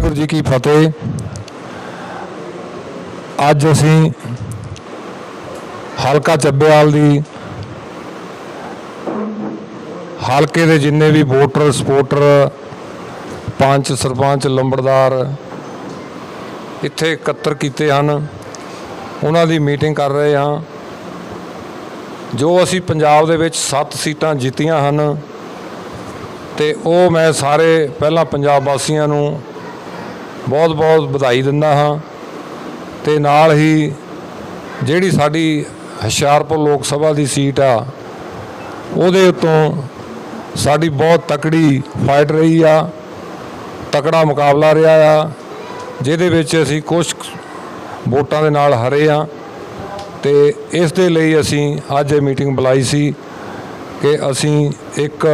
ਵਾਹਿਗੁਰੂ ਜੀ ਕੀ ਫਤਿਹ। ਅੱਜ ਅਸੀਂ ਹਲਕਾ ਚੱਬੇਵਾਲ ਦੀ ਹਲਕੇ ਦੇ ਜਿੰਨੇ ਵੀ ਵੋਟਰ ਸਪੋਰਟਰ ਪੰਚ, ਸਰਪੰਚ, ਲੰਬੜਦਾਰ ਇੱਥੇ ਇਕੱਤਰ ਕੀਤੇ ਹਨ। ਉਹਨਾਂ ਦੀ ਮੀਟਿੰਗ ਕਰ ਰਹੇ ਹਾਂ। ਜੋ ਅਸੀਂ ਪੰਜਾਬ ਦੇ ਵਿੱਚ 7 ਸੀਟਾਂ ਜਿੱਤੀਆਂ ਹਨ, ਤੇ ਉਹ ਮੈਂ ਸਾਰੇ ਪਹਿਲਾਂ ਪੰਜਾਬ ਵਾਸੀਆਂ ਨੂੰ ਬਹੁਤ ਬਹੁਤ ਵਧਾਈ ਦਿੰਦਾ ਹਾਂ ਤੇ ਨਾਲ ਹੀ ਜਿਹੜੀ ਸਾਡੀ ਹੁਸ਼ਿਆਰਪੁਰ ਲੋਕ ਸਭਾ ਦੀ ਸੀਟ ਆ, ਉਹਦੇ ਉੱਤੋਂ ਸਾਡੀ ਬਹੁਤ ਤਕੜੀ ਫਾਈਟ ਰਹੀ ਆ, ਤਕੜਾ ਮੁਕਾਬਲਾ ਰਿਹਾ ਆ, ਜਿਹਦੇ ਵਿੱਚ ਅਸੀਂ ਕੁਝ ਵੋਟਾਂ ਦੇ ਨਾਲ ਹਰੇ ਆ ਤੇ ਇਸ ਦੇ ਲਈ ਅਸੀਂ ਅੱਜ ਇਹ ਮੀਟਿੰਗ ਬੁਲਾਈ ਸੀ ਕਿ ਅਸੀਂ ਇੱਕ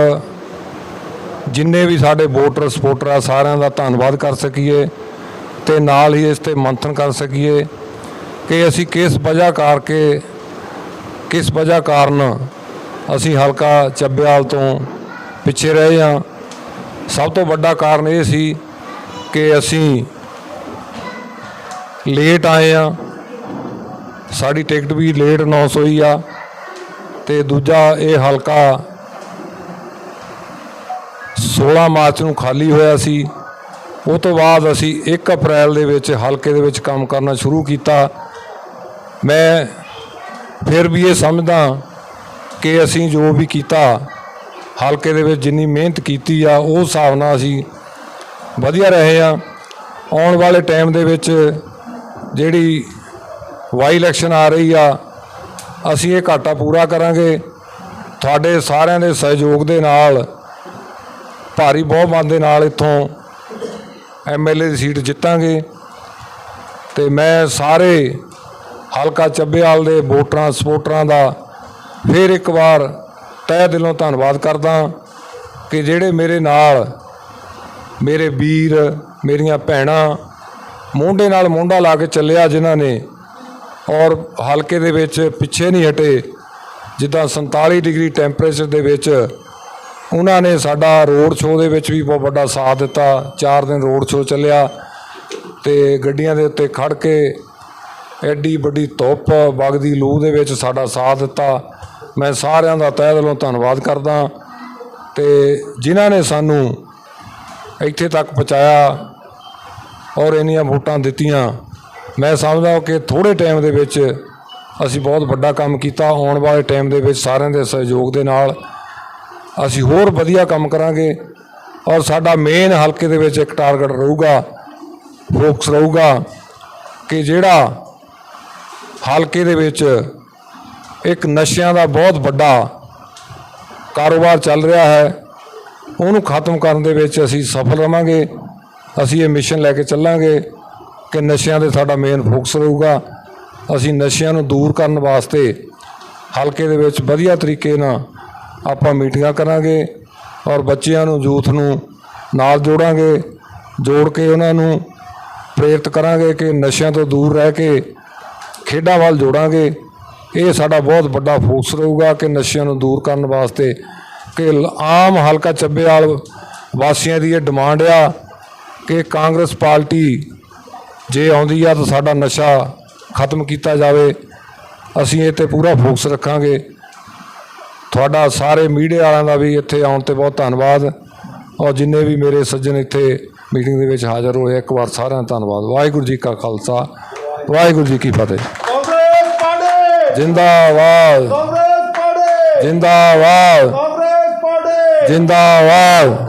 ਜਿੰਨੇ ਵੀ ਸਾਡੇ ਵੋਟਰ ਸਪੋਰਟਰ ਆ, ਸਾਰਿਆਂ ਦਾ ਧੰਨਵਾਦ ਕਰ ਸਕੀਏ ਤੇ ਨਾਲ ਹੀ ਇਸ ਤੇ ਮੰਥਨ ਕਰ ਸਕੀਏ ਕਿ ਅਸੀਂ ਕਿਸ ਵਜ੍ਹਾ ਕਰਕੇ, ਕਿਸ ਵਜ੍ਹਾ ਕਾਰਨ ਅਸੀਂ ਹਲਕਾ ਚੱਬਿਆਲ ਤੋਂ ਪਿੱਛੇ ਰਹੇ ਹਾਂ। ਸਭ ਤੋਂ ਵੱਡਾ ਕਾਰਨ ਇਹ ਸੀ ਕਿ ਅਸੀਂ ਲੇਟ ਆਏ ਆ ਸਾਡੀ ਟਿਕਟ ਵੀ ਲੇਟ ਅਨਾਉਂਸ ਹੋਈ ਆ ਤੇ ਦੂਜਾ ਇਹ ਹਲਕਾ 16 ਮਾਰਚ ਨੂੰ ਖਾਲੀ ਹੋਇਆ ਸੀ। ਉਹ ਤੋਂ ਬਾਅਦ ਅਸੀਂ 1 ਅਪ੍ਰੈਲ ਦੇ ਵਿੱਚ ਹਲਕੇ ਦੇ ਵਿੱਚ ਕੰਮ ਕਰਨਾ ਸ਼ੁਰੂ ਕੀਤਾ। ਮੈਂ ਫਿਰ ਵੀ ਇਹ ਸਮਝਦਾ ਕਿ ਅਸੀਂ ਜੋ ਵੀ ਕੀਤਾ, ਹਲਕੇ ਦੇ ਵਿੱਚ ਜਿੰਨੀ ਮਿਹਨਤ ਕੀਤੀ ਆ, ਉਹ ਹਿਸਾਬ ਨਾਲ ਅਸੀਂ ਵਧੀਆ ਰਹੇ ਆ ਆਉਣ ਵਾਲੇ ਟਾਈਮ ਦੇ ਵਿੱਚ ਜਿਹੜੀ ਵਾਈ ਇਲੈਕਸ਼ਨ ਆ ਰਹੀ ਆ, ਅਸੀਂ ਇਹ ਘਾਟਾ ਪੂਰਾ ਕਰਾਂਗੇ। ਤੁਹਾਡੇ ਸਾਰਿਆਂ ਦੇ ਸਹਿਯੋਗ ਦੇ ਨਾਲ ਭਾਰੀ ਬਹੁਮਤ ਦੇ ਨਾਲ ਇੱਥੋਂ ਐਮਐਲਏ ਦੀ ਸੀਟ ਜਿੱਤਾਂਗੇ ਤੇ ਮੈਂ ਸਾਰੇ ਹਲਕਾ ਚੱਬੇਵਾਲ ਦੇ ਵੋਟਰਾਂ ਸਪੋਰਟਰਾਂ ਦਾ ਫਿਰ ਇੱਕ ਵਾਰ ਤਹਿ ਦਿਲੋਂ ਧੰਨਵਾਦ ਕਰਦਾ ਕਿ ਜਿਹੜੇ ਮੇਰੇ ਨਾਲ ਮੇਰੇ ਵੀਰ, ਮੇਰੀਆਂ ਭੈਣਾਂ ਮੋਢੇ ਨਾਲ ਮੋਢਾ ਲਾ ਕੇ ਚੱਲਿਆ ਜਿਨ੍ਹਾਂ ਨੇ ਔਰ ਹਲਕੇ ਦੇ ਵਿੱਚ ਪਿੱਛੇ ਨਹੀਂ ਹਟੇ, ਜਿੱਦਾਂ 47 ਡਿਗਰੀ ਟੈਂਪਰੇਚਰ ਦੇ ਵਿੱਚ ਉਹਨਾਂ ਨੇ ਸਾਡਾ ਰੋਡ ਸ਼ੋਅ ਦੇ ਵਿੱਚ ਵੀ ਬਹੁਤ ਵੱਡਾ ਸਾਥ ਦਿੱਤਾ। 4 ਦਿਨ ਰੋਡ ਸ਼ੋਅ ਚੱਲਿਆ ਤੇ ਗੱਡੀਆਂ ਦੇ ਉੱਤੇ ਖੜ ਕੇ ਐਡੀ ਵੱਡੀ ਧੁੱਪ ਵਗਦੀ ਲੂ ਦੇ ਵਿੱਚ ਸਾਡਾ ਸਾਥ ਦਿੱਤਾ। ਮੈਂ ਸਾਰਿਆਂ ਦਾ ਤਹਿ ਦਿਲੋਂ ਧੰਨਵਾਦ ਕਰਦਾ ਤੇ ਜਿਨ੍ਹਾਂ ਨੇ ਸਾਨੂੰ ਇੱਥੇ ਤੱਕ ਪਹੁੰਚਾਇਆ ਔਰ ਇੰਨੀਆਂ ਵੋਟਾਂ ਦਿੱਤੀਆਂ, ਮੈਂ ਸਮਝਦਾ ਕਿ ਥੋੜੇ ਟਾਈਮ ਦੇ ਵਿੱਚ ਅਸੀਂ ਬਹੁਤ ਵੱਡਾ ਕੰਮ ਕੀਤਾ। ਆਉਣ ਵਾਲੇ ਟਾਈਮ ਦੇ ਵਿੱਚ ਸਾਰਿਆਂ ਦੇ ਸਹਿਯੋਗ ਦੇ ਨਾਲ ਅਸੀਂ ਹੋਰ ਵਧੀਆ ਕੰਮ ਕਰਾਂਗੇ ਔਰ ਸਾਡਾ ਮੇਨ ਹਲਕੇ ਦੇ ਵਿੱਚ ਇੱਕ ਟਾਰਗੇਟ ਰਹੂਗਾ ਫੋਕਸ ਰਹੂਗਾ ਕਿ ਜਿਹੜਾ ਹਲਕੇ ਦੇ ਵਿੱਚ ਇੱਕ ਨਸ਼ਿਆਂ ਦਾ ਬਹੁਤ ਵੱਡਾ ਕਾਰੋਬਾਰ ਚੱਲ ਰਿਹਾ ਹੈ, ਉਹਨੂੰ ਖਤਮ ਕਰਨ ਦੇ ਵਿੱਚ ਅਸੀਂ ਸਫਲ ਰਵਾਂਗੇ, ਅਸੀਂ ਇਹ ਮਿਸ਼ਨ ਲੈ ਕੇ ਚੱਲਾਂਗੇ ਕਿ ਨਸ਼ਿਆਂ ਦੇ ਸਾਡਾ ਮੇਨ ਫੋਕਸ ਰਹੂਗਾ। ਅਸੀਂ ਨਸ਼ਿਆਂ ਨੂੰ ਦੂਰ ਕਰਨ ਵਾਸਤੇ ਹਲਕੇ ਦੇ ਵਿੱਚ ਵਧੀਆ ਤਰੀਕੇ ਨਾਲ ਆਪਾਂ ਮੀਟਿੰਗਾਂ ਕਰਾਂਗੇ ਔਰ ਬੱਚਿਆਂ ਨੂੰ, ਯੂਥ ਨੂੰ ਨਾਲ ਜੋੜਾਂਗੇ, ਜੋੜ ਕੇ ਉਹਨਾਂ ਨੂੰ ਪ੍ਰੇਰਿਤ ਕਰਾਂਗੇ ਕਿ ਨਸ਼ਿਆਂ ਤੋਂ ਦੂਰ ਰਹਿ ਕੇ ਖੇਡਾਂ ਵੱਲ ਜੋੜਾਂਗੇ। ਇਹ ਸਾਡਾ ਬਹੁਤ ਵੱਡਾ ਫੋਕਸ ਰਹੂਗਾ ਕਿ ਨਸ਼ਿਆਂ ਨੂੰ ਦੂਰ ਕਰਨ ਵਾਸਤੇ ਕਿ ਆਮ ਹਲਕਾ ਚੱਬੇਵਾਲ ਵਾਸੀਆਂ ਦੀ ਇਹ ਡਿਮਾਂਡ ਆ ਕਿ ਕਾਂਗਰਸ ਪਾਰਟੀ ਜੇ ਆਉਂਦੀ ਆ ਤਾਂ ਸਾਡਾ ਨਸ਼ਾ ਖਤਮ ਕੀਤਾ ਜਾਵੇ। ਅਸੀਂ ਇਹ ਤੇ ਪੂਰਾ ਫੋਕਸ ਰੱਖਾਂਗੇ। ਤੁਹਾਡਾ ਸਾਰੇ ਮੀਡੀਆ ਵਾਲਿਆਂ ਦਾ ਵੀ ਇੱਥੇ ਆਉਣ ਤੇ ਬਹੁਤ ਧੰਨਵਾਦ। ਔਰ ਜਿੰਨੇ ਵੀ ਮੇਰੇ ਸੱਜਣ ਇੱਥੇ ਮੀਟਿੰਗ ਦੇ ਵਿੱਚ ਹਾਜ਼ਰ ਹੋਏ ਇੱਕ ਵਾਰ ਸਾਰਿਆਂ ਦਾ ਧੰਨਵਾਦ। ਵਾਹਿਗੁਰੂ ਜੀ ਕਾ ਖਾਲਸਾ ਵਾਹਿਗੁਰੂ ਜੀ ਕੀ ਫਤਿਹ। ਕਾਂਗਰਸ ਪਾੜੇ ਜਿੰਦਾਬਾਦ। ਜਿੰਦਾਬਾਦ। ਜਿੰਦਾਬਾਦ। ਜਿੰਦਾਬਾਦ।